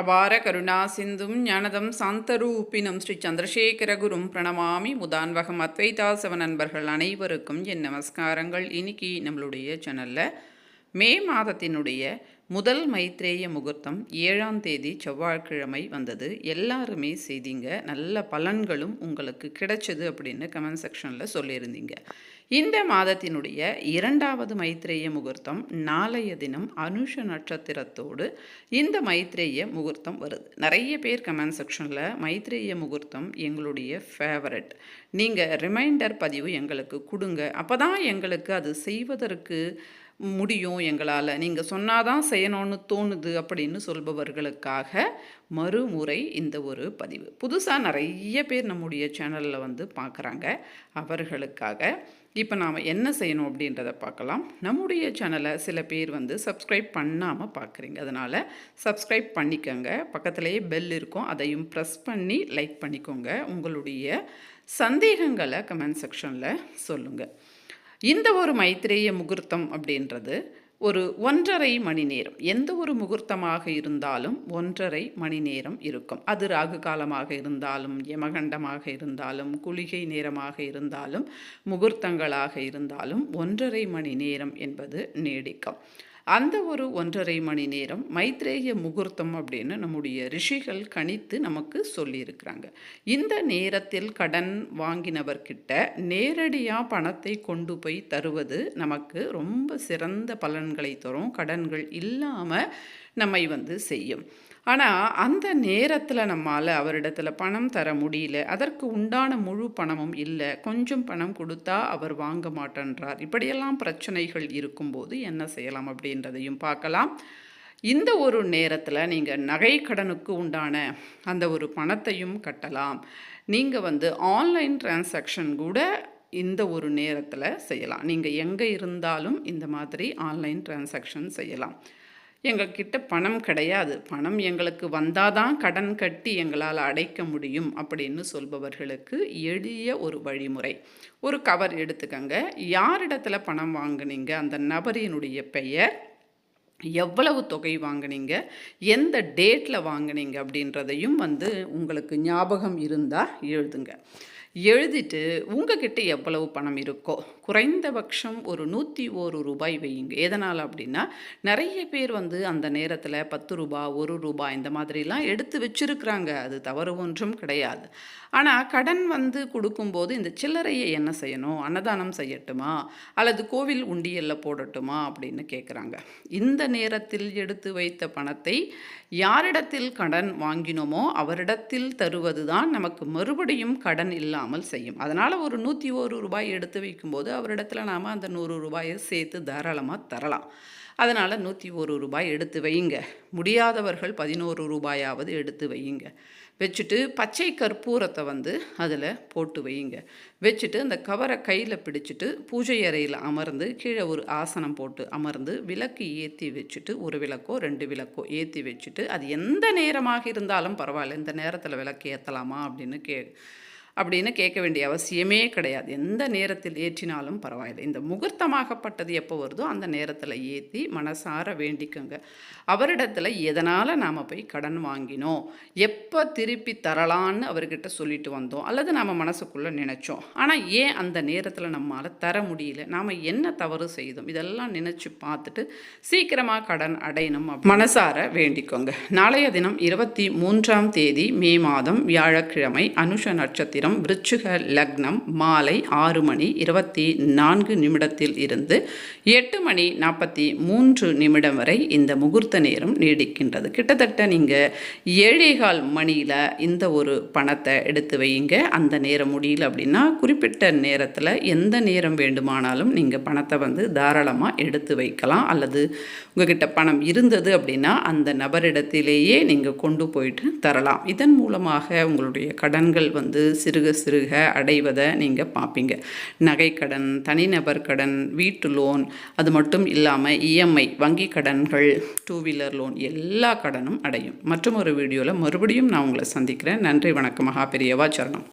அபார கருணா சிந்தும் ஞானதம் சாந்தரூபினம் ஸ்ரீ சந்திரசேகரகுரும் பிரணமாமி முதான்வகம் அத்வைதாசவ நண்பர்கள் அனைவருக்கும் என் நமஸ்காரங்கள். இன்னைக்கு நம்மளுடைய சேனலில் மே மாதத்தினுடைய முதல் மைத்ரேய முகூர்த்தம் ஏழாம் தேதி செவ்வாய்க்கிழமை வந்தது. எல்லாருமே செய்தீங்க. நல்ல பலன்களும் உங்களுக்கு கிடைச்சது அப்படின்னு கமெண்ட் செக்ஷனில் சொல்லியிருந்தீங்க. இந்த மாதத்தினுடைய இரண்டாவது மைத்ரேய முகூர்த்தம் நாளைய தினம் அனுஷ நட்சத்திரத்தோடு இந்த மைத்ரேய முகூர்த்தம் வருது. நிறைய பேர் கமெண்ட் செக்ஷனில் மைத்ரேய முகூர்த்தம் எங்களுடைய ஃபேவரட் நீங்கள் ரிமைண்டர் பதிவு எங்களுக்கு கொடுங்க. அப்போ தான் எங்களுக்கு அது செய்வதற்கு முடியும் எங்களால். நீங்கள் சொன்னாதான் செய்யணும்னு தோணுது அப்படின்னு சொல்பவர்களுக்காக மறுமுறை இந்த ஒரு பதிவு. புதுசாக நிறைய பேர் நம்முடைய சேனலில் வந்து பார்க்குறாங்க அவர்களுக்காக இப்போ நாம் என்ன செய்யணும் அப்படின்றத பார்க்கலாம் நம்முடைய சேனலை சில பேர் வந்து சப்ஸ்கிரைப் பண்ணாமல் பார்க்குறீங்க அதனால் சப்ஸ்கிரைப் பண்ணிக்கோங்க. பக்கத்துலேயே பெல் இருக்கும். அதையும் ப்ரெஸ் பண்ணி லைக் பண்ணிக்கோங்க. உங்களுடைய சந்தேகங்களை கமெண்ட் செக்ஷனில் சொல்லுங்கள் இந்த ஒரு மைத்திரேய முகூர்த்தம் அப்படின்றது ஒரு ஒன்றரை மணி நேரம். எந்த ஒரு முகூர்த்தமாக இருந்தாலும் ஒன்றரை மணி நேரம் இருக்கும். அது ராகு காலமாக இருந்தாலும் யமகண்டமாக இருந்தாலும் குளிகை நேரமாக இருந்தாலும் முகூர்த்தங்களாக இருந்தாலும் ஒன்றரை மணி நேரம் என்பது நீடிக்கும். அந்த ஒரு ஒன்றரை மணி நேரம் மைத்ரேய முகூர்த்தம் அப்படின்னு நம்முடைய ரிஷிகள் கணித்து நமக்கு சொல்லியிருக்கிறாங்க. இந்த நேரத்தில் கடன் வாங்கினவர்கிட்ட நேரடியாக பணத்தை கொண்டு போய் தருவது நமக்கு ரொம்ப சிறந்த பலன்களை தரும். கடன்கள் இல்லாமல் நம்மை வந்து செய்யும். ஆனால் அந்த நேரத்தில் நம்மால் அவரிடத்துல பணம் தர முடியல. அதற்கு உண்டான முழு பணமும் இல்லை. கொஞ்சம் பணம் கொடுத்தா அவர் வாங்க மாட்டேன்றார். இப்படியெல்லாம் பிரச்சனைகள் இருக்கும்போது என்ன செய்யலாம் அப்படின்றதையும் பார்க்கலாம். இந்த ஒரு நேரத்தில் நீங்கள் நகை கடனுக்கு உண்டான அந்த ஒரு பணத்தையும் கட்டலாம். நீங்கள் வந்து ஆன்லைன் டிரான்சாக்ஷன் கூட இந்த ஒரு நேரத்தில் செய்யலாம். நீங்கள் எங்கே இருந்தாலும் இந்த மாதிரி ஆன்லைன் டிரான்சாக்ஷன் செய்யலாம். எங்கள்கிட்ட பணம் கிடையாது. பணம் எங்களுக்கு வந்தால் தான் கடன் கட்டி எங்களால் அடைக்க முடியும் அப்படின்னு சொல்பவர்களுக்கு எளிய ஒரு வழிமுறை. ஒரு கவர் எடுத்துக்கங்க. யாரிடத்துல பணம் வாங்குனீங்க? அந்த நபரினுடைய பெயர். எவ்வளவு தொகை வாங்குனீங்க? எந்த டேட்டில் வாங்குனீங்க? அப்படின்றதையும் வந்து உங்களுக்கு ஞாபகம் இருந்தால் எழுதுங்க. எழுதிட்டு உங்ககிட்ட எவ்வளவு பணம் இருக்கோ குறைந்தபட்சம் ஒரு நூற்றி ஒரு ரூபாய் வையுங்க. எதனால் அப்படின்னா நிறைய பேர் வந்து அந்த நேரத்தில் பத்து ரூபா ஒரு ரூபாய் இந்த மாதிரிலாம் எடுத்து வச்சுருக்குறாங்க. அது தவறு ஒன்றும் கிடையாது. ஆனால் கடன் வந்து கொடுக்கும்போது இந்த சில்லறையை என்ன செய்யணும்? அன்னதானம் செய்யட்டுமா? அல்லது கோவில் உண்டியலில் போடட்டுமா? அப்படின்னு கேட்குறாங்க இந்த நேரத்தில் எடுத்து வைத்த பணத்தை யாரிடத்தில் கடன் வாங்கினோமோ அவரிடத்தில் தருவது தான் நமக்கு மறுபடியும் கடன் இல்லாமல் செய்யும். அதனால் ஒரு நூற்றி ஒரு ரூபாய் எடுத்து வைக்கும்போது அவரிடத்துல நாம் அந்த நூறு ரூபாயை சேர்த்து தாராளமாக தரலாம். அதனால் நூற்றி ஒரு ரூபாய் எடுத்து வையுங்க. முடியாதவர்கள் பதினோரு ரூபாயாவது எடுத்து வையுங்க. வச்சுட்டு பச்சை கற்பூரத்தை வந்து அதில் போட்டு வையுங்க. வச்சுட்டு அந்த கவரை கையில் பிடிச்சிட்டு பூஜை அறையில் அமர்ந்து கீழே ஒரு ஆசனம் போட்டு அமர்ந்து விளக்கு ஏற்றி வச்சுட்டு ஒரு விளக்கோ ரெண்டு விளக்கோ ஏற்றி வச்சுட்டு அது எந்த நேரமாக இருந்தாலும் பரவாயில்ல. இந்த நேரத்தில் விளக்கு ஏற்றலாமா அப்படின்னு கே அப்படின்னு கேட்க வேண்டிய அவசியமே கிடையாது. எந்த நேரத்தில் ஏற்றினாலும் பரவாயில்லை. இந்த முகூர்த்தமாகப்பட்டது எப்போ வருதோ அந்த நேரத்தில் ஏற்றி மனசார வேண்டிக்கோங்க. அவரிடத்துல எதனால் நாம் போய் கடன் வாங்கினோம்? எப்போ திருப்பி தரலான்னு அவர்கிட்ட சொல்லிட்டு வந்தோம். அல்லது நம்ம மனசுக்குள்ளே நினச்சோம். ஆனால் ஏன் அந்த நேரத்தில் நம்மளால் தர முடியல? நாம் என்ன தவறு செய்தோம்? இதெல்லாம் நினச்சி பார்த்துட்டு சீக்கிரமாக கடன் அடையணும் மனசார வேண்டிக்கோங்க. நாளைய தினம் இருபத்தி மூன்றாம் தேதி மே மாதம் வியாழக்கிழமை அனுஷ நட்சத்திரம் நட்சத்திரம் விருச்சுக லக்னம் மாலை ஆறு மணி இருபத்தி நான்கு நிமிடத்தில் இருந்து எட்டு மணி நாற்பத்தி மூன்று நிமிடம் வரை இந்த முகூர்த்த நேரம் நீடிக்கின்றது. கிட்டத்தட்ட நீங்கள் ஏழேகால் மணியில் இந்த ஒரு பணத்தை எடுத்து வையுங்க. அந்த நேரம் முடியல அப்படின்னா குறிப்பிட்ட நேரத்தில் எந்த நேரம் வேண்டுமானாலும் நீங்கள் பணத்தை வந்து தாராளமாக எடுத்து வைக்கலாம். அல்லது உங்ககிட்ட பணம் இருந்தது அப்படின்னா அந்த நபரிடத்திலேயே நீங்கள் கொண்டு போயிட்டு தரலாம். இதன் மூலமாக உங்களுடைய கடன்கள் வந்து சிறுக சிறுக அடைவதை நீங்கள் பார்ப்பீங்க. நகைக்கடன் தனிநபர் கடன் வீட்டு லோன் அது மட்டும் இல்லாமல் இஎம்ஐ வங்கி கடன்கள் டூ வீலர் லோன் எல்லா கடனும் அடையும். மற்றும் ஒரு வீடியோவில் மறுபடியும் நான் உங்களை சந்திக்கிறேன். நன்றி வணக்கம் மகா பெரியவா சரணம்.